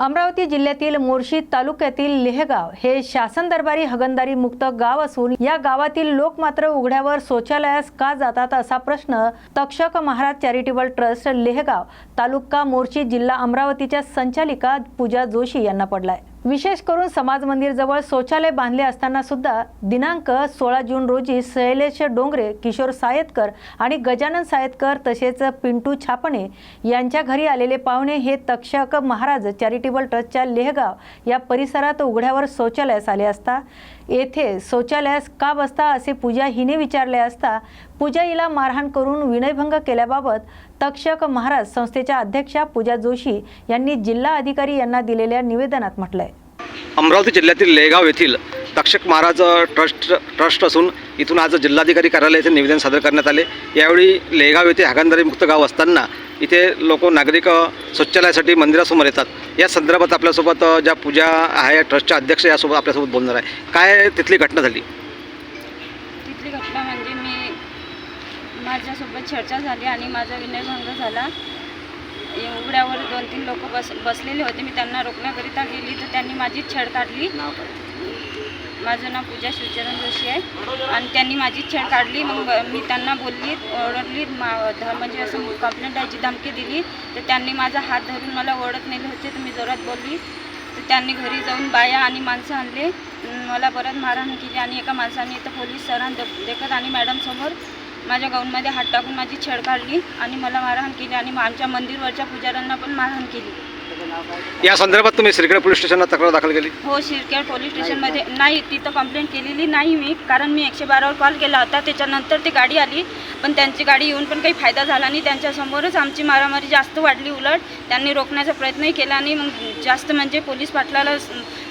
अमरावती जिल्ह्यातील मोर्शी तालुक्यातील लेहगाव हे शासन दरबारी हगणदारी मुक्त गाव असून या गावातील लोक मात्र उघड्यावर शौचालयास का जातात असा प्रश्न तक्षक महाराज चॅरिटेबल ट्रस्ट लेहगाव तालुका मोर्शी जिल्हा अमरावतीच्या संचालिका पूजा जोशी यांना पडलाय. विशेष करून समाज मंदिर जवळ शौचालय बांधले असताना सुद्धा दिनांक सोळा जून रोजी शैलेश डोंगरे किशोर सायतकर आणि गजानन सायतकर तसेच पिंटू छापणे यांच्या घरी आलेले पाहुणे हे तक्षक महाराज चॅरिटेबल ट्रस्टच्या लेहगाव या परिसरात उघड्यावर शौचालयास आले असता येथे शौचालयास का बसता असे पूजा हिने विचारले असता पूजा हिला मारहाण करून विनयभंग केल्याबाबत तक्षक महाराज संस्थेच्या अध्यक्षा पूजा जोशी यांनी जिल्हा अधिकारी यांना दिलेल्या निवेदनात म्हटलंय. अमरावती जिल्ह्यातील लेगाव येथील तक्षक महाराज ट्रस्ट ट्रस्ट असून इथून आज जिल्हाधिकारी कार्यालयाचे निवेदन सादर करण्यात आले. यावेळी लेगाव येथे हागंदारी मुक्त गाव असताना इथे लोक नागरिक अ, शौचालयासाठी मंदिरासमोर येतात. या संदर्भात आपल्यासोबत ज्या पूजा आहे ट्रस्टच्या अध्यक्ष यासोबत आपल्यासोबत बोलणार आहे. काय तिथली घटना झाली? तिथली घटना म्हणजे मी माझ्यासोबत चर्चा झाली आणि माझा विनयभंग झाला. उघड्यावर दोन तीन लोक बस बसलेले होते. मी त्यांना रोखण्याकरिता गेली तर त्यांनी माझी छेड काढली. माझं नाव पूजा शिवचरण जोशी आहे. आणि त्यांनी माझी छेड काढली. मग मी त्यांना बोलली ओरडली मा ध- म्हणजे असं कंप्लेंट द्यायची धमकी दिली. तर त्यांनी माझा हात धरून मला ओढत नेले होते. तर मी जोरात बोलली. तर त्यांनी घरी जाऊन बाया आणि माणसं आणले. मला परत मारहाण केली आणि एका माणसाने इथं पोलीस सरांना देखत आणि मॅडमसमोर माझ्या गाऊनमध्ये हात टाकून माझी छेड काढली आणि मला मारहाण केली आणि आमच्या मंदिरवरच्या पुजाऱ्यांना पण मारहाण केली. या संदर्भात तुम्ही श्रीगड पोलीस स्टेशनला तक्रार दाखल केली? हो शिरखेड पोलीस स्टेशनमध्ये नाही तिथं कंप्लेंट केलेली नाही मी कारण मी एकशे बारावर कॉल केला होता त्याच्यानंतर ती गाडी आली पण त्यांची गाडी येऊन पण काही फायदा झाला नाही त्यांच्यासमोरच आमची मारामारी जास्त वाढली उलट त्यांनी रोखण्याचा प्रयत्नही केला आणि मग जास्त म्हणजे पोलीस पाटलाला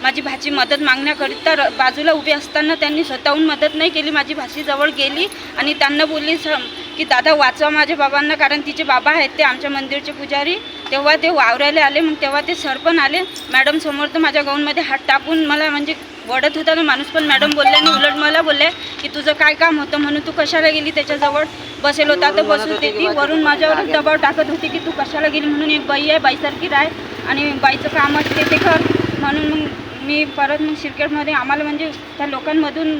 माझी भाची मदत मागण्याकरिता र- बाजूला उभी असताना त्यांनी स्वतःहून मदत नाही केली. माझी भाची जवळ गेली आणि त्यांना बोलली स- की दादा वाचवा माझ्या बाबांना कारण तिचे बाबा आहेत ते आमच्या मंदिरचे पुजारी. तेव्हा ते वावरायला आले मग तेव्हा ते सर पण आले. मॅडम समोर तर माझ्या गाऊनमध्ये हात टाकून मला म्हणजे वडत होता ना माणूस पण मॅडम बोलल्याने उलट मला बोलले की तुझं काय काम होतं म्हणून तू कशाला गेली त्याच्याजवळ? बसेल होता तर बसून देती वरून माझ्यावर दबाव टाकत होती की तू कशाला गेली म्हणून एक बाई आहे बाईसारखी राय आणि बाईचं काम असते ते कर. म्हणून मग मी परत मग शिरकेटमध्ये आम्हाला म्हणजे त्या लोकांमधून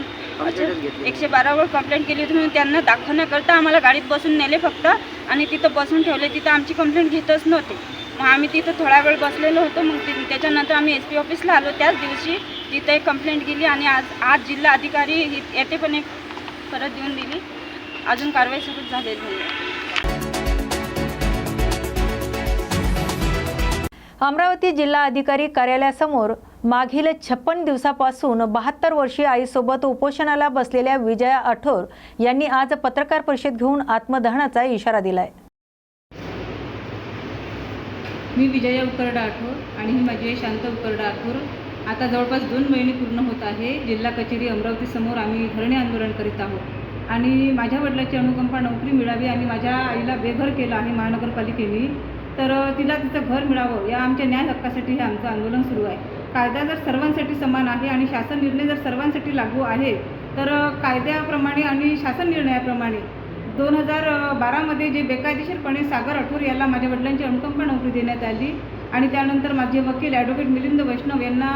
एकशे बारावर कंप्लेंट केली होती म्हणून त्यांना दाखवण्याकरता आम्हाला गाडीत बसून नेले फक्त आणि तिथं बसून ठेवले. तिथं आमची कंप्लेंट घेतच नव्हते. मग आम्ही तिथं थोडा वेळ बसलेलो होतो मग ति त्याच्यानंतर आम्ही एस पी ऑफिसला आलो. त्याच दिवशी तिथं एक कंप्लेंट गेली आणि आज आज जिल्हा अधिकारी येथे पण एक परत देऊन दिली. अजून कारवाई सुरू झालेली नाही अमरावती जिल्हा अधिकारी कार्यालयासमोर मागील छप्पन दिवसापासून बहात्तर वर्षीय आईसोबत उपोषणाला बसलेल्या विजया आठोर यांनी आज पत्रकार परिषद घेऊन आत्मदहनाचा इशारा दिलाय. मी विजया उकरडा आठोर आणि ही माझी शांत उकरडा आठोर. आता जवळपास दोन महिने पूर्ण होत आहे. जिल्हा कचेरी अमरावतीसमोर आम्ही धरणे आंदोलन करीत आहोत. आणि माझ्या वडिलाची अनुकंपा नोकरी मिळावी आणि माझ्या आईला बेघर केलं आहे महानगरपालिकेने. तर तिला तिचं घर मिळावं या आमच्या न्याय हक्कासाठी हे आमचं आंदोलन सुरू आहे. कायदा जर सर्वांसाठी समान आहे आणि शासन निर्णय जर सर्वांसाठी लागू आहे तर कायद्याप्रमाणे आणि शासन निर्णयाप्रमाणे दोन हजार बारामध्ये जे बेकायदेशीरपणे सागर आठोर याला माझ्या वडिलांची अनुकंपा नोकरी देण्यात आली आणि त्यानंतर माझे वकील ॲडव्होकेट मिलिंद वैष्णव यांना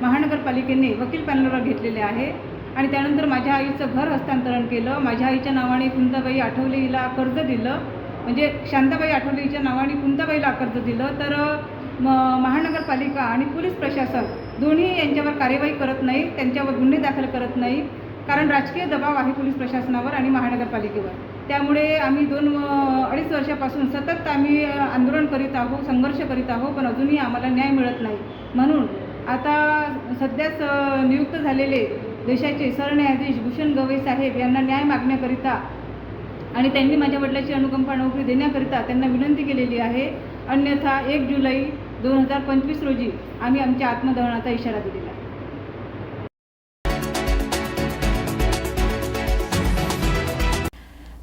महानगरपालिकेने वकील पॅनलवर घेतलेले आहे. आणि त्यानंतर माझ्या आईचं घर हस्तांतरण केलं माझ्या आईच्या नावाने कुंदाबाई आठवले हिला कर्ज दिलं म्हणजे शांताबाई आठवलेच्या नावाने कुंताबाईला कर्ज दिलं. तर म महानगरपालिका आणि पोलीस प्रशासन दोन्ही यांच्यावर कार्यवाही करत नाही त्यांच्यावर गुन्हे दाखल करत नाही कारण राजकीय दबाव आहे पोलीस प्रशासनावर आणि महानगरपालिकेवर. त्यामुळे आम्ही दोन अडीच वर्षापासून सतत आम्ही आंदोलन करीत आहोत संघर्ष करीत आहोत पण अजूनही आम्हाला न्याय मिळत नाही. म्हणून आता सध्याच नियुक्त झालेले देशाचे सरन्यायाधीश भूषण गवई साहेब यांना न्याय मागण्याकरिता आणि त्यांनी माझ्या वडिलाची अनुकंपा नोकरी देण्याकरिता त्यांना विनंती केलेली आहे. अन्यथा एक जुलै दोन हजार पंचवीस रोजी आम्ही आमच्या आत्मदहनाचा इशारा दिलेला आहे.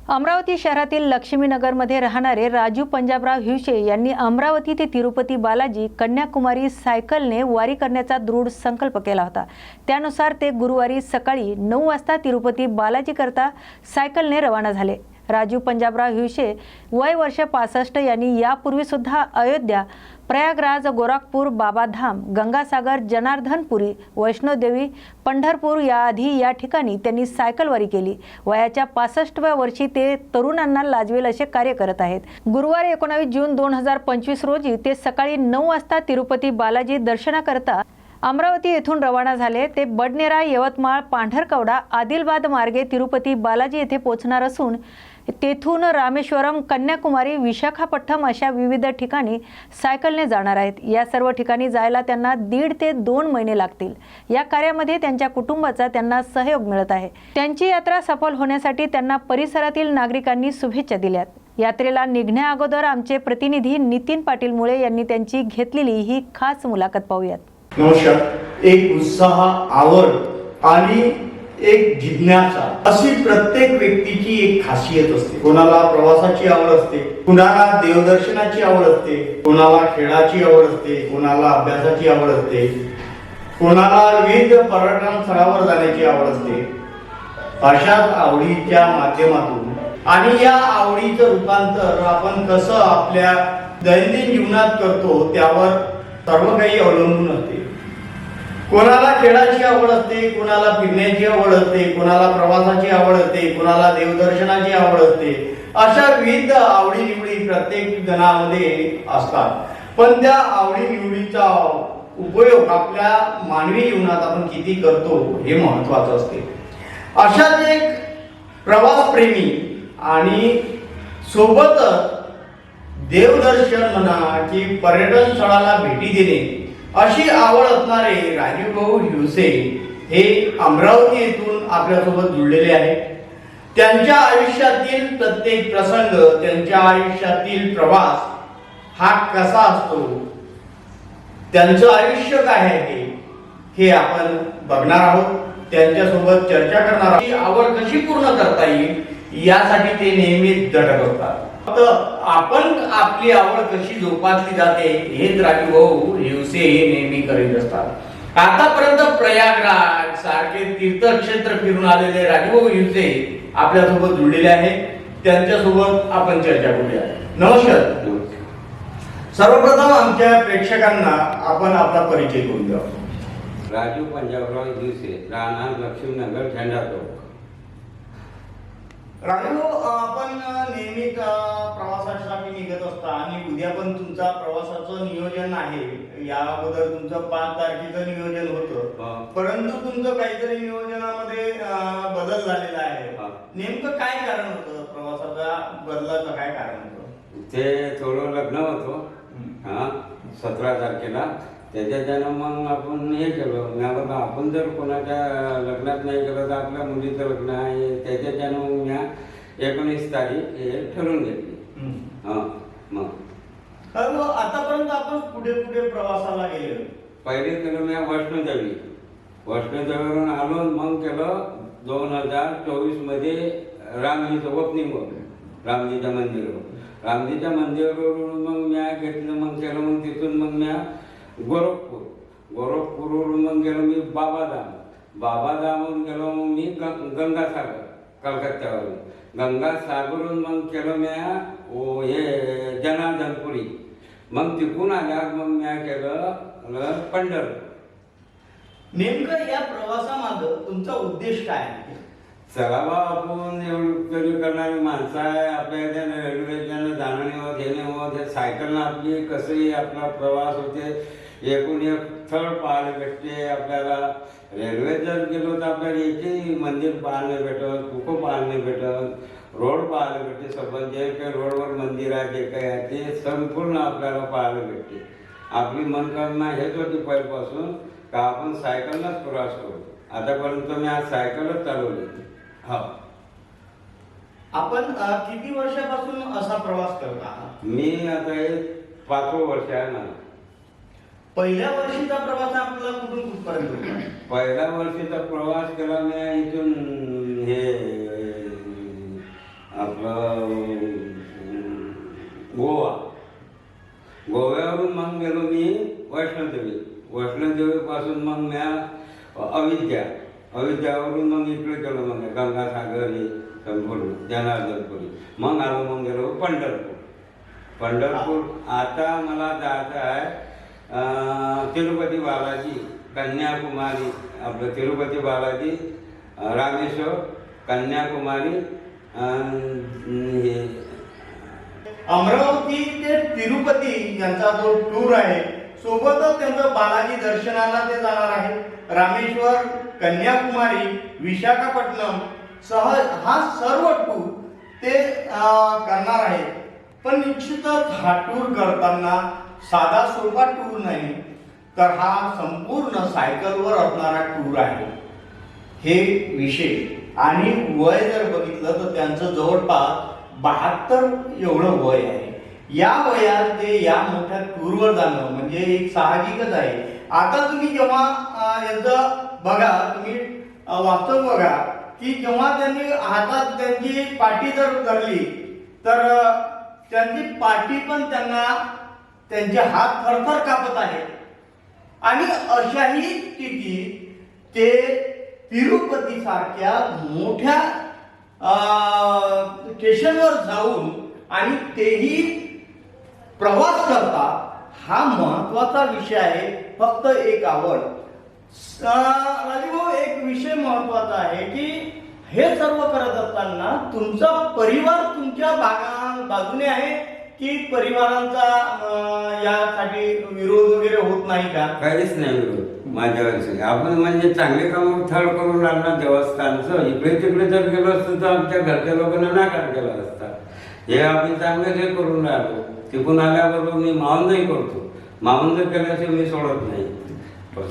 अमरावती शहरातील लक्ष्मीनगरमध्ये राहणारे राजू पंजाबराव हिवशे यांनी अमरावती ते तिरुपती बालाजी कन्याकुमारी सायकलने वारी करण्याचा दृढ संकल्प केला होता. त्यानुसार ते गुरुवारी सकाळी नऊ वाजता तिरुपती बालाजीकरता सायकलने रवाना झाले. राजीव पंजाबराव हिवशे वय वर्ष पासष्ट यांनी यापूर्वीसुद्धा अयोध्या प्रयागराज गोरखपूर बाबाधाम गंगासागर जनार्दनपुरी वैष्णोदेवी पंढरपूर याआधी या ठिकाणी त्यांनी सायकलवारी केली. वयाच्या पासष्टव्या वर्षी ते तरुणांना लाजवेल असे कार्य करत आहेत. गुरुवार एकोणावीस जून दोन हजार पंचवीस रोजी ते सकाळी नऊ वाजता तिरुपती बालाजी दर्शनाकरता अमरावती येथून रवाना झाले. ते बडनेरा यवतमाळ पांढरकवडा आदिलबाद मार्गे तिरुपती बालाजी येथे पोहोचणार असून तेथून रामेश्वरम कन्याकुमारी विशाखापट्टणम अशा विविध ठिकाणी सायकलने जाणार आहेत. या सर्व ठिकाणी जायला त्यांना दीड ते दोन महिने लागतील. या कार्यामध्ये त्यांच्या कुटुंबाचा त्यांना सहयोग मिळत आहे. त्यांची यात्रा सफल होण्यासाठी त्यांना परिसरातील नागरिकांनी शुभेच्छा दिल्यात. यात्रेला निघण्या अगोदर आमचे प्रतिनिधी नितीन पाटील मुळे यांनी त्यांची घेतलेली ही खास मुलाखत पाहूयात. नमस्कार. एक उत्साह आवड आणि एक जिज्ञासा अशी प्रत्येक व्यक्तीची एक खासियत असते. कोणाला प्रवासाची आवड असते कुणाला देवदर्शनाची आवड असते कोणाला खेळाची आवड असते कोणाला अभ्यासाची आवड असते कोणाला विविध पर्यटन स्थळावर जाण्याची आवड असते. अशाच आवडीच्या माध्यमातून आणि या आवडीचं रूपांतर आपण कसं आपल्या दैनंदिन जीवनात करतो त्यावर सर्व काही अवलंबून असते. कोणाला खेळाची आवड असते कोणाला फिरण्याची आवड असते कोणाला प्रवासाची आवड असते कोणाला देवदर्शनाची आवड असते अशा विविध आवडीनिवडी प्रत्येक जणामध्ये असतात. पण त्या आवडीनिवडीचा उपयोग आपल्या मानवी जीवनात आपण किती करतो हे महत्वाचं असते. अशाच एक प्रवासप्रेमी आणि सोबतच देवदर्शन म्हणा की पर्यटन स्थळाला भेटी देणे अशी आवड असणारे राजीवभाऊ हिवसे हे अमरावती येथून आपल्यासोबत जुळलेले आहेत. त्यांच्या आयुष्यातील प्रत्येक प्रसंग त्यांच्या आयुष्यातील प्रवास हा कसा असतो? त्यांचं आयुष्य काय आहे हे आपण बघणार आहोत. त्यांच्यासोबत चर्चा करणार आहोत. आवड कशी पूर्ण करता येईल? यासाठी ते नेहमीच झटत असतात. आपण आपली आवड कशी जोपासली जाते हेच राजूभाऊ हिवसे हे नेहमी करीत असतात. आतापर्यंत प्रयागराज सारखे तीर्थक्षेत्र फिरून आलेले राजूभाऊ हिवसे आपल्यासोबत जुळलेले आहेत. त्यांच्यासोबत आपण चर्चा करूया. नमस्कार. सर्वप्रथम आमच्या प्रेक्षकांना आपण आपला परिचय करून द्या राजू पंजाबराव दिवसे राहणार लक्ष्मीनगर झेंडा चौक राजू आपण नेहमी प्रवासासाठी निघत असता आणि उद्या पण तुमचा प्रवासाचं नियोजन आहे. या अगोदर तुमचं पाच तारखेचं नियोजन होतं. परंतु तुमचं काहीतरी नियोजनामध्ये बदल झालेला आहे. नेमकं काय कारण होतं? प्रवासाचा बदलाचं काय कारण होतं? ते थोडं लग्न होतं. हा. सतरा तारखेला. त्याच्याच्यानं मग आपण हे केलं. मी म्हणलं आपण जर कोणाच्या लग्नात नाही गेलं तर आपल्या मुलीचं लग्न आहे. त्याच्याच्यानं मग मी एकोणीस तारीख हे ठरवून घेतली. हां मग. तर आतापर्यंत आपण कुठे कुठे प्रवासाला गेले? पहिले केलं मी वैष्णोदेवी. वैष्णोदेवीवरून आलो मग केलं दोन हजार चोवीसमध्ये रामजीचं ओपनिंग होतं. रामजीच्या मंदिरावर. रामजीच्या मंदिरावरून मग म्या घेतलं मग केलं मग तिथून मग म्या गोरखपूर. गोरखपूरवरून मग गेलो मी बाबाधाम. बाबाधामवरून गेलो मग मी ग- गंगासागर कलकत्त्यावरून. गंगासागरवरून मग केलं म्या ओ हे जनार्दनपुरी. मग तिकून आल्यावर मग म्या केलं पंढरपूर. नेमकं या प्रवासामागं तुमचा उद्देश काय आहे? चला बा आपण एवढी करणारी माणसं आहे. आपल्या त्या रेल्वेच्यानं जाणं हे नाही होत हे सायकलनं आपली कसंही आपला प्रवास होते. एकूण एक स्थळ पाहायला भेटते. आपल्याला रेल्वेत जर गेलो तर आपल्याला एकही मंदिर पाहायला भेटत कुठं पाहायला भेटत रोड पाहायला भेटते. सबंध जे काही रोडवर मंदिर आहे जे काही आहे ते संपूर्ण आपल्याला पाहायला भेटते. आपली मनकामना हेच होती पहिल्यापासून का आपण सायकलनंच प्रवास करू. आतापर्यंत मी आज सायकलच चालवली. हो. आपण अ, किती वर्षापासून असा प्रवास करत मी आता हे पाचवं वर्ष आहे मला पहिल्या वर्षीचा प्रवास आपला कुठून कुठपर्यंत होता? पहिल्या वर्षीचा प्रवास केला मी इथून हे आपलं अं, गोवा. गोव्यावरून मग गेलो मी वैष्णोदेवी. वैष्णोदेवीपासून मग म्या अविद्या. अविद्यावरून मग इकडे गेलो मग गंगासागर हे संपूर्ण जनार्दनपुरी मग आलो मग गेलो पंढरपूर. पंढरपूर आता मला जायचं आहे तिरुपती बालाजी कन्याकुमारी आपलं तिरुपती बालाजी रामेश्वर कन्याकुमारी हे. अमरावती ते तिरुपती यांचा जो टूर आहे सोबतच त्यांचं बालाजी दर्शनाला ते जाणार आहे. रामेश्वर कन्याकुमारी विशाखापट्टणम सह हा सर्व टूर ते करणार आहे पण निश्चितच हा टूर करताना साधा सोपा टूर नाही तर हा संपूर्ण सायकलवर असणारा टूर आहे. हे विशेष. आणि वय जर बघितलं तर त्यांचं जवळपास बहात्तर एवढं वय आहे. या वयात ते या मोठ्या टूरवर जाणं म्हणजे एक साहजिकच आहे. आता तुम्ही जेव्हा यांचं बघा तुम्ही वास्तव बघा की जेव्हा त्यांनी हातात त्यांची पाठी जर धरली तर त्यांची पाठी पण त्यांना त्यांचे हात थरथर कापत आहेत. आणि अशाही स्थितीत ते तिरुपती सारख्या मोठ्या स्टेशनवर जाऊन आणि तेही प्रवास करता हा महत्त्वाचा विषय आहे. फक्त एक आवड. राजीभाऊ एक विषय महत्त्वाचा आहे की हे सर्व करत असताना तुमचा परिवार तुमच्या बागा बाजूने आहे. की परिवारांचा यासाठी विरोध वगैरे होत नाही का? काहीच नाही विरोध माझ्या आपण म्हणजे चांगले काम थळ करून राहणार देवस्थानचं. इकडे तिकडे जर गेलो असतो तर आमच्या घरच्या लोकांना नाकार केला असता. हे आम्ही चांगले हे करून राहिलो तिकून आल्याबरोबर मी मावंदही करतो. मावंद केल्याशिवाय मी सोडत नाही.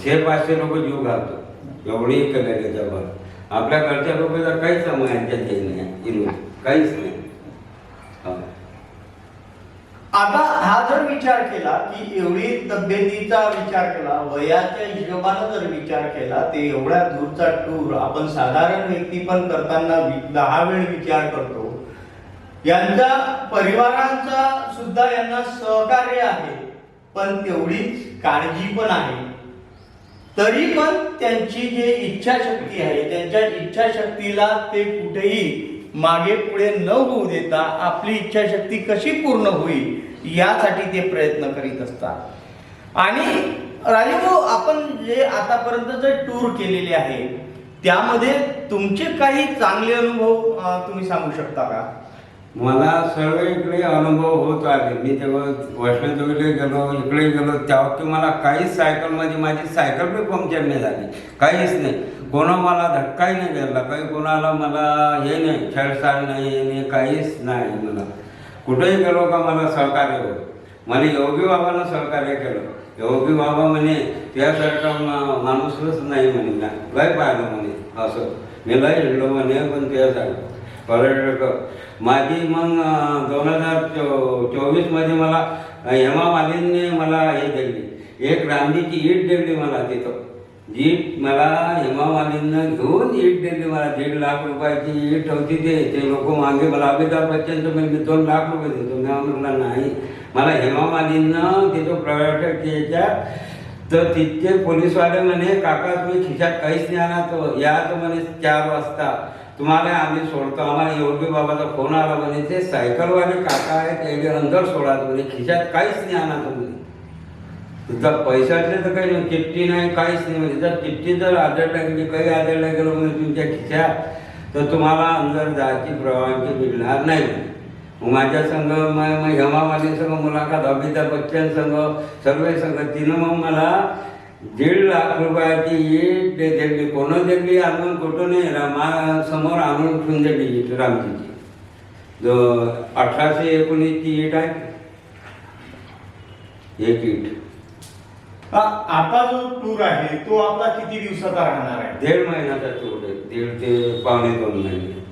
शे पाचशे लोक जीव घालतो. एवढेही केले त्याच्यावर आपल्या घरच्या लोक जर काहीच माहिती नाही काहीच नाही. आता हा जर विचार केला की एवढी तब्येतीचा विचार केला वयाच्या हिशोबानं जर विचार केला ते एवढ्या दूरचा टूर आपण साधारण व्यक्ती पण करताना दहा वेळ विचार करतो. यांचा परिवारांचा सुद्धा यांना सहकार्य आहे पण तेवढीच काळजी पण आहे. तरी पण त्यांची जे इच्छाशक्ती आहे त्यांच्या इच्छाशक्तीला ते कुठेही मागे पुढे न होऊ देता आपली इच्छाशक्ती कशी पूर्ण होईल यासाठी ते प्रयत्न करीत असतात. आणि राजीभाऊ आपण जे आतापर्यंत जे टूर केलेले आहे त्यामध्ये तुमचे काही चांगले अनुभव तुम्ही सांगू शकता का? मला सर्व इकडे अनुभव होत आले. मी तेव्हा वैष्णोदेवीला गेलो इकडे गेलो तेव्हा की मला काहीच सायकलमध्ये माझी सायकल बी पंक्चर नाही झाली. काहीच नाही. कोणा मला धक्काही नाही गेला काही कोणाला मला हे नाही छेडछाड नाही हे नाही काहीच नाही मला. कुठेही गेलो का मला सहकार्य हो मला योगी बाबानं सहकार्य केलं. योगी बाबा म्हणे त्यासारखा माणूसच नाही म्हणे ना. लय पाहिलं म्हणे असं. मी लय हिंडलो म्हणे पण त्यासाठी पर्यटक माझी मग दोन हजार चो चोवीसमध्ये मला हेमा मालिनीने मला हे दिली. एक रांदीची ईट दिली मला तिथं. जी मला हेमामालीनं घेऊन ईट दिली मला दीड लाख रुपयाची ईट होती ते. ते लोक मागे मला अमिताभ बच्चन म्हणजे मी दोन लाख रुपये देतो मी म्हटलं नाही. मला हेमामालीनं तिथं पर्यटक यायच्या. तर तिथे पोलीसवाले म्हणे काका तुम्ही खिशात काहीच नाही आणा तो. या तर म्हणे चार वाजता. तुम्हाला आम्ही सोडतो. आम्हाला योगी बाबाचा फोन आला म्हणे ते सायकलवाले काका आहेत त्याचे अंदर सोडा म्हणे खिशात काहीच नाही आणा तुम्ही. तिचा पैशाचे तर काही नाही चिठ्ठी नाही काहीच नाही. म्हणजे जर चिठ्ठी जर आदळला गेली म्हणजे काही आदळला गेलो म्हणजे तुमच्या खिशात तर तुम्हाला अंदर जायची परवानगी मिळणार नाही. माझ्या संघ मग हेमा संघ मुलाखत अमिताभ बच्चन संघ सर्व संघ तिनं मग मला दीड लाख रुपयाची ईट दे- दिली कोणं दिली आणून कुठून नाही रामा समोर आणून ठेवून दिली ईट रामजीची. जो अठराशे एकोणीसची ईट आहे. एक ईट. आता जो टूर आहे तो आपला किती दिवसाचा राहणार आहे? दीड महिन्याचा टूर आहे. दीड ते पावणे दोन महिने.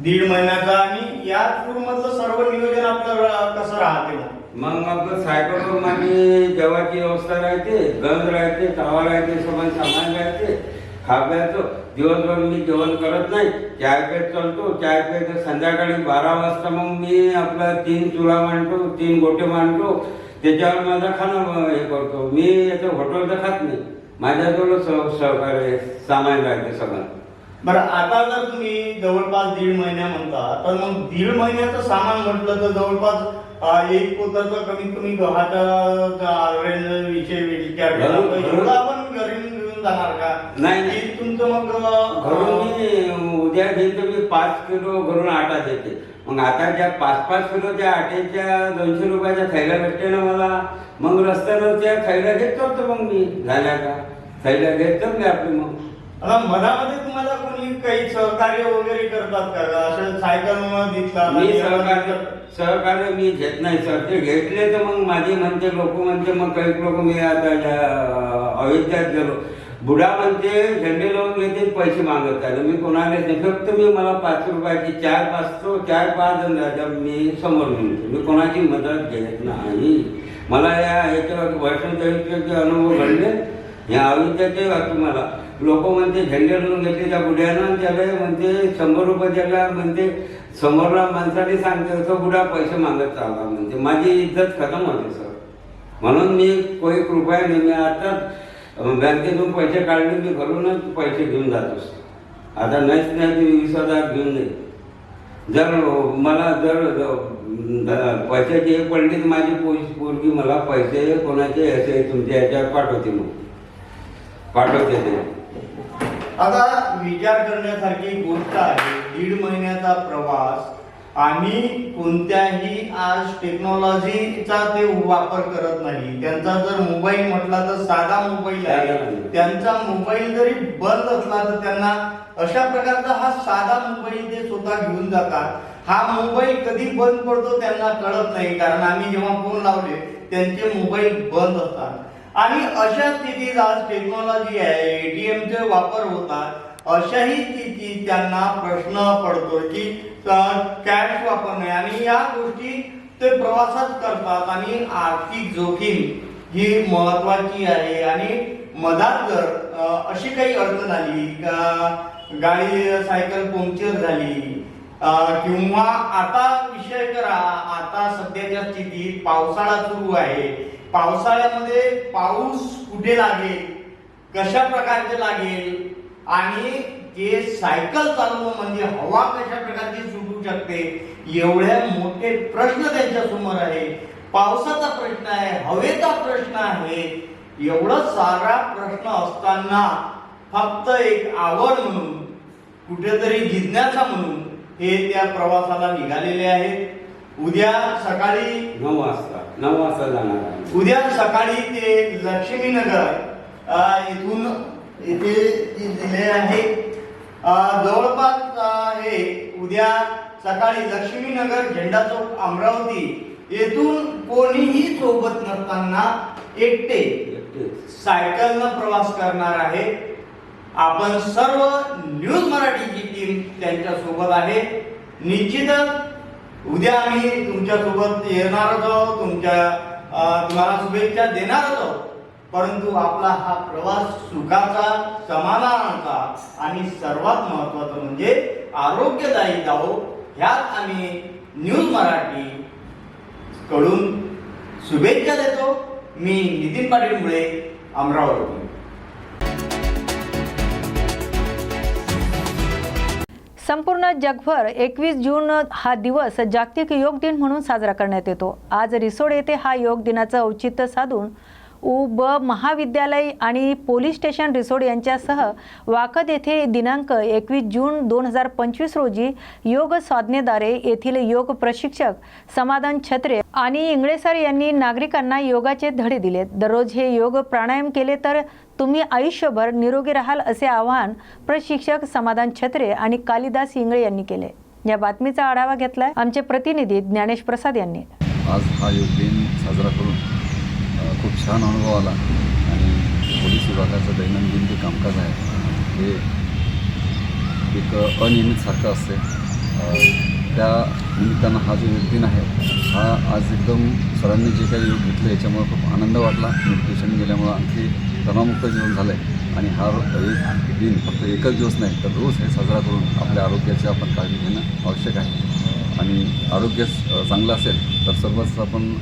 दीड महिन्याचा आणि या टूर मधलं सर्व नियोजन आपलं कसं राहते मग? मग आपलं सायकलवर माझी जेवायची व्यवस्था राहते गंज राहते तवा राहते सगळं सामान राहते. खाब्याचं दिवसभर मी जेवण करत नाही. चाय पेट चालतो. चाय पेट संध्याकाळी बारा वाजता मग मी आपला तीन चुला मांडतो तीन गोटे मांडतो. त्याच्यावर माझं खाणं हे करतो. मी याचं हॉटेलचं खात नाही. माझ्याजवळ सह सहकार्य सामान राहते सगळं. बरं आता जर तुम्ही जवळपास दीड महिन्या म्हणता तर मग दीड महिन्याचं सामान म्हटलं तर जवळपास एक पोताचं कमीत कमी गव्हाचा विषय तर आपण घरी घेऊन जाणार का? नाही, नाही. की तुमचं मग घरून मी उद्या घेतो मी पाच किलो घरून आटा देते. मग आता ज्या पाच पाच किलो त्या आट्याच्या दोनशे रुपयाच्या थैल्या भेटते ना मला. मग रस्त्यानं त्या थैल्या घेत करतो मग मी. झाल्या का? थैल्या घेत मी आपली मग. आता मधामध्ये तुम्हाला कोणी काही सहकार्य वगैरे करतात का? असं सायकल मी सहकार्य सहकार्य मी घेत नाही सर. ते घेतले तर मग माझे म्हणते लोक म्हणते मग काही लोक मी आता अयोध्यात गेलो. बुडा म्हणजे झेंडे लावून घेते पैसे मागत आहे. मी कोणाला नाही फक्त मी मला पाच रुपयाची चार पाच तो चार पाच जण राहतात, मी समोर म्हणतो मी कोणाची मदत घेत नाही. मला या ह्याच्या वैष्णवदेवीचे अनुभव घडले. या अयोध्याचे तुम्हाला लोक म्हणते झेंडे लावून घेतले त्या बुड्यानं त्याला म्हणते शंभर रुपये द्यायला म्हणते. समोरला माणसाने सांगते तो बुडा पैसे मागत चालला म्हणते. माझी इज्जत खतम होते सर. म्हणून मी कोई कृपया नाही. मी आता बँकेतून पैसे काढले मी घरूनच पैसे घेऊन जातो आता नाहीच नाही मी वीस हजार घेऊन जाईल. जर मला जर पैशाचे हे पडली तर माझी पोलीस पोरगी मला पैसे कोणाचे असे तुमच्या याच्यावर पाठवते मग. पाठवते ते. आता विचार करण्यासारखी गोष्ट आहे. दीड महिन्याचा प्रवास आणि कोणत्याही आज टेक्नॉलॉजीचा ते वापर करत नाही. त्यांचा जर मोबाईल म्हटला तर साधा मोबाईल आहे. त्यांचा मोबाईल जरी बंद असला तर त्यांना अशा प्रकारचा हा साधा मोबाईल ते स्वतः घेऊन जातात. हा मोबाईल कधी बंद पडतो त्यांना कळत नाही. कारण आम्ही जेव्हा फोन लावले त्यांचे मोबाईल बंद असतात. आणि अशा स्थितीत आज टेक्नॉलॉजी आहे. एटीएमचे वापर होतात. अशाही स्थितीत त्यांना प्रश्न पडतो की कॅश वापरणे आणि या गोष्टी ते प्रवासात करतात आणि आर्थिक जोखीम ही महत्वाची आहे. आणि मधात जर अशी काही अडचण आली का गाडी सायकल पंक्चर झाली किंवा आता विषय करा आता सध्याच्या स्थितीत पावसाळा सुरू आहे. पावसाळ्यामध्ये पाऊस कुठे लागेल? कशा प्रकारचे लागेल? आणि ते सायकल चालवणं म्हणजे हवा कशा प्रकारची सुटू शकते एवढ्या मोठे प्रश्न त्यांच्यासमोर आहे. पावसाचा प्रश्न आहे हवेचा प्रश्न आहे. एवढा सारा प्रश्न असताना फक्त एक आवड म्हणून कुठेतरी जिज्ञासा म्हणून हे त्या प्रवासाला निघालेले आहेत. उद्या सकाळी नऊ वाजता नऊ वाजता जाणार उद्या सकाळी ते लक्ष्मीनगर इथून इथे दिले आहे जवळपास हे उद्या सकाळी लक्ष्मीनगर झेंडा चौक अमरावती येथून कोणीही सोबत नसताना एकटे. सायकलनं प्रवास करणार आहे. आपण सर्व न्यूज मराठीची टीम त्यांच्यासोबत आहे. निश्चितच उद्या आम्ही तुमच्यासोबत येणारच आहोत तुमच्या तुम्हाला शुभेच्छा देणारच आहोत. परंतु आपला हा प्रवास सुखाचा समाधानाचा आणि सर्वात महत्वाचं म्हणजे आरोग्यदायी जावो ह्यात आम्ही न्यूज मराठी कडून शुभेच्छा देतो. मी नितीन पाटील मुळे अमरावती. संपूर्ण जगभर एकवीस जून हा दिवस जागतिक योग दिन म्हणून साजरा करण्यात येतो. आज रिसोड येथे हा योग दिनाचं औचित्य साधून उ ब महाविद्यालय आणि पोलीस स्टेशन रिसोड यांच्यासह वाकद येथे दिनांक एकवीस जून दोन हजार पंचवीस रोजी योग साधनेद्वारे येथील योग प्रशिक्षक समाधान छत्रे आणि इंगळेसर यांनी नागरिकांना योगाचे धडे दिले दररोज हे योग प्राणायाम केले तर तुम्ही आयुष्यभर निरोगी राहाल असे आवाहन प्रशिक्षक समाधान छत्रे आणि कालिदास इंगळे यांनी केले. या बातमीचा आढावा घेतलाय आमचे प्रतिनिधी ज्ञानेश प्रसाद यांनी. आज हा योग दिन साजरा करून छान अनुभव आला. आणि पोलीस विभागाचं दैनंदिन जे कामकाज आहे हे एक अनियमितसारखं असते. त्या निमित्तानं हा जो योग दिन आहे हा आज एकदम सरांनी जे काही योग घेतले याच्यामुळे खूप आनंद वाटला. मेडिटेशन गेल्यामुळं आणखी तणावमुक्त जीवन झालं आहे आणि हा एक दिन फक्त एकच दिवस नाही तर रोज हे साजरा करून आपल्या आरोग्याची आपण काळजी घेणं आवश्यक आहे. आणि आरोग्य चांगलं असेल तर सर्वच आपण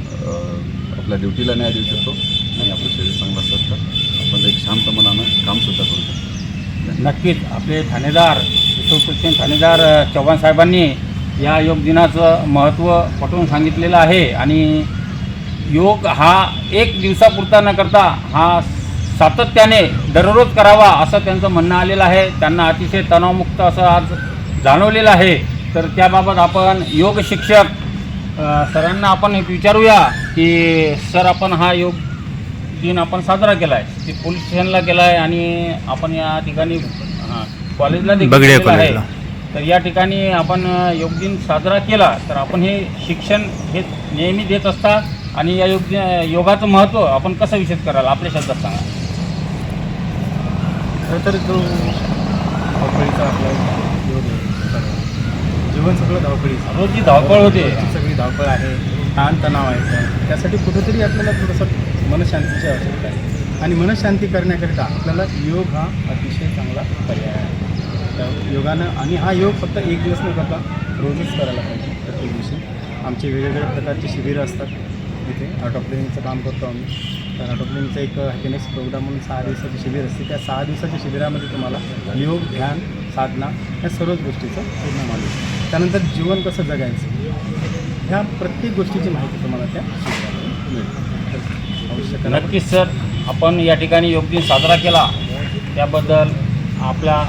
आपल्या ड्युटीला न्याय देऊ शकतो आणि आपलं शरीर चांगलं असतं तर आपण एक शांत मनानं कामसुद्धा करू शकतो. नक्कीच. आपले ठाणेदार सुप्रसिद्ध ठाणेदार चव्हाण साहेबांनी या योग दिनाचं महत्त्व पटवून सांगितलेलं आहे आणि योग हा एक दिवसापुरता न करता हा सातत्याने दररोज करावा असं त्यांचं म्हणणं आलेलं आहे. त्यांना अतिशय तणावमुक्त असं आज जाणवलेलं आहे. तर त्याबाबत आपण योग शिक्षक सरांना आपण एक विचारूया की सर आपण हा योग दिन आपण साजरा केला आहे ते पोलीस स्टेशनला केला आहे आणि आपण या ठिकाणी हां, कॉलेजला देखील आहे. तर या ठिकाणी आपण योग दिन साजरा केला तर आपण हे शिक्षण हे नेहमी देत असता आणि या योग योगाचं महत्त्व आपण कसं विशेष कराल? आपल्या शब्दात सांगा. खरं तर जो आपला योग. जीवन सगळं धावपळीचं रोजची धावपळ होते. सगळी धावपळ आहे ताणतणाव आहे. त्यासाठी कुठेतरी आपल्याला थोडंसं मनशांतीची आवश्यकता आहे. आणि मनशांती करण्याकरिता आपल्याला योग हा अतिशय चांगला पर्याय आहे. तर योगानं आणि हा योग फक्त एक दिवस न करता रोजच करायला पाहिजे प्रत्येक दिवशी. आमचे वेगवेगळ्या प्रकारचे शिबिरं असतात. इथे आर्ट ऑफ लिव्हिंगचं काम करतो आम्ही. तर आर्ट ऑफ लिव्हिंगचं एक हॅपीनेस प्रोग्राम म्हणून सहा दिवसाचे शिबिर असते. त्या सहा दिवसाच्या शिबिरामध्ये तुम्हाला योग ध्यान साधना या सर्वच गोष्टीचं पूर्ण मानलं त्यानंतर जीवन कसं जगायचं? ह्या प्रत्येक गोष्टीची माहिती तुम्हाला त्या मिळते करा. नक्कीच सर. आपण या ठिकाणी योग दिन साजरा केला. त्याबद्दल आपला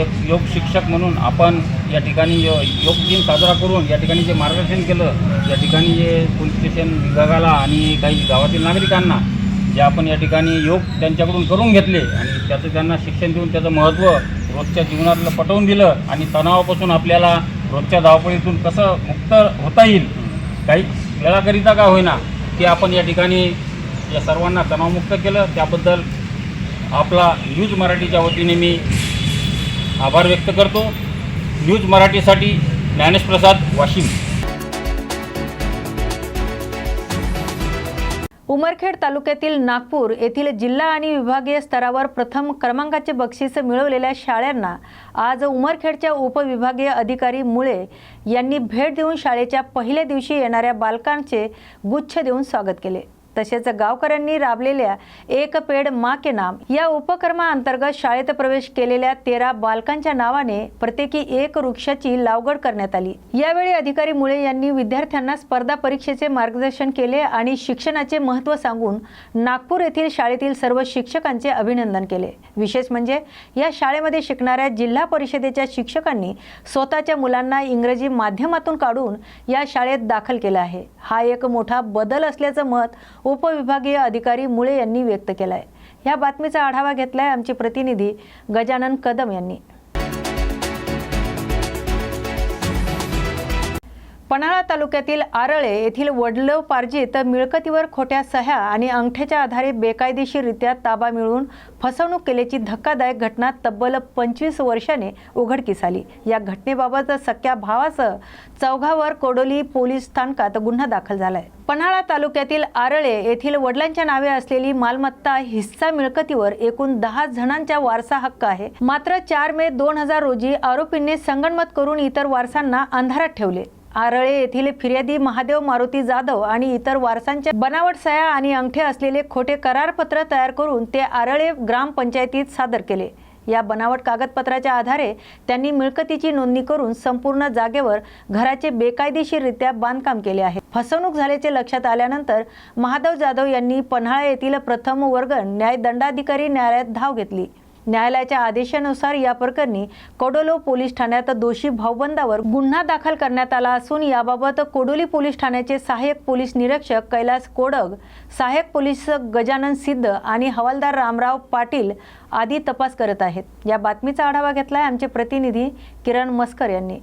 एक योग शिक्षक म्हणून आपण या ठिकाणी यो योग दिन साजरा करून या ठिकाणी जे मार्गदर्शन केलं या ठिकाणी जे पोलीस स्टेशन विभागाला आणि काही गावातील नागरिकांना जे आपण या ठिकाणी योग त्यांच्याकडून करून घेतले आणि त्याचं त्यांना शिक्षण देऊन त्याचं महत्त्व रोजच्या जीवनातलं पटवून दिलं आणि तणावापासून आपल्याला रोजच्या धावपळीतून कसं मुक्त होता येईल? काही वेळाकरिता का होईना की आपण या ठिकाणी या सर्वांना तणावमुक्त केलं? त्याबद्दल आपला न्यूज मराठीच्या वतीने मी आभार व्यक्त करतो. न्यूज मराठीसाठी ज्ञानेश प्रसाद वाशिम. उमरखेड तालुक्यातील नागपूर येथील जिल्हा आणि विभागीय स्तरावर प्रथम क्रमांकाचे बक्षीस मिळवलेल्या शाळांना आज उमरखेडच्या उपविभागीय अधिकारी मुळे यांनी भेट देऊन शाळेच्या पहिल्या दिवशी येणाऱ्या बालकांचे गुच्छ देऊन स्वागत केले. तसेच गावकऱ्यांनी राबलेल्या एक पेड मा के नाम या उपक्रमाअंतर्गत शाळेत प्रवेश केलेल्या तेरा बालकांच्या नावाने प्रत्येकी एक वृक्षाची लावगड करण्यात आली. यावेळी अधिकारी मुळे यांनी विद्यार्थ्यांना स्पर्धा परीक्षेचे मार्गदर्शन केले आणि शिक्षणाचे महत्त्व सांगून नागपूर येथील शाळेतील सर्व शिक्षकांचे अभिनंदन केले. विशेष म्हणजे या शाळेमध्ये शिकणाऱ्या जिल्हा परिषदेच्या शिक्षकांनी स्वतःच्या मुलांना इंग्रजी माध्यमातून काढून या शाळेत दाखल केलं आहे. हा एक मोठा बदल असल्याचं मत उपविभागीय अधिकारी मुळे यांनी व्यक्त केला आहे या बातमीचा आढावा घेतलाय आमचे प्रतिनिधी गजानन कदम यांनी. पन्हाळा तालुक्यातील आरळे येथील वडलव पार्जित मिळकतीवर खोट्या सह्या आणि अंगठ्याच्या आधारे बेकायदेशीररित्या ताबा मिळवून फसवणूक केल्याची धक्कादायक घटना तब्बल पंचवीस वर्षाने उघडकीस आली. या घटनेबाबत सख्या भावासह चौघावर कोडोली पोलीस स्थानकात गुन्हा दाखल झालाय. पन्हाळा तालुक्यातील आरळे येथील वडिलांच्या नावे असलेली मालमत्ता हिस्सा मिळकतीवर एकूण दहा जणांचा वारसा हक्क आहे. मात्र चार मे दोन हजार रोजी आरोपींनी संगणमत करून इतर वारसांना अंधारात ठेवले. आरळे येथील फिर्यादी महादेव मारुती जाधव आणि इतर वारसांच्या बनावट सह्या आणि अंगठे असलेले खोटे करारपत्र तयार करून ते आरळे ग्रामपंचायतीत सादर केले. या बनावट कागदपत्राच्या आधारे त्यांनी मिळकतीची नोंदणी करून संपूर्ण जागेवर घराचे बेकायदेशीररित्या बांधकाम केले आहे. फसवणूक झाल्याचे लक्षात आल्यानंतर महादेव जाधव यांनी पन्हाळा येथील प्रथम वर्ग न्याय दंडाधिकारी न्यायालयात धाव घेतली. न्यायालयाच्या आदेशानुसार या प्रकरणी कोडोलो पोलीस ठाण्यात दोषी भाऊबंदावर गुन्हा दाखल करण्यात आला असून याबाबत कोडोली पोलीस ठाण्याचे सहाय्यक पोलीस निरीक्षक कैलास कोडग सहाय्यक पोलीस गजानन सिद्ध आणि हवालदार रामराव पाटील आदी तपास करत आहेत. या बातमीचा आढावा घेतलाय आमचे प्रतिनिधी किरण मस्कर यांनी.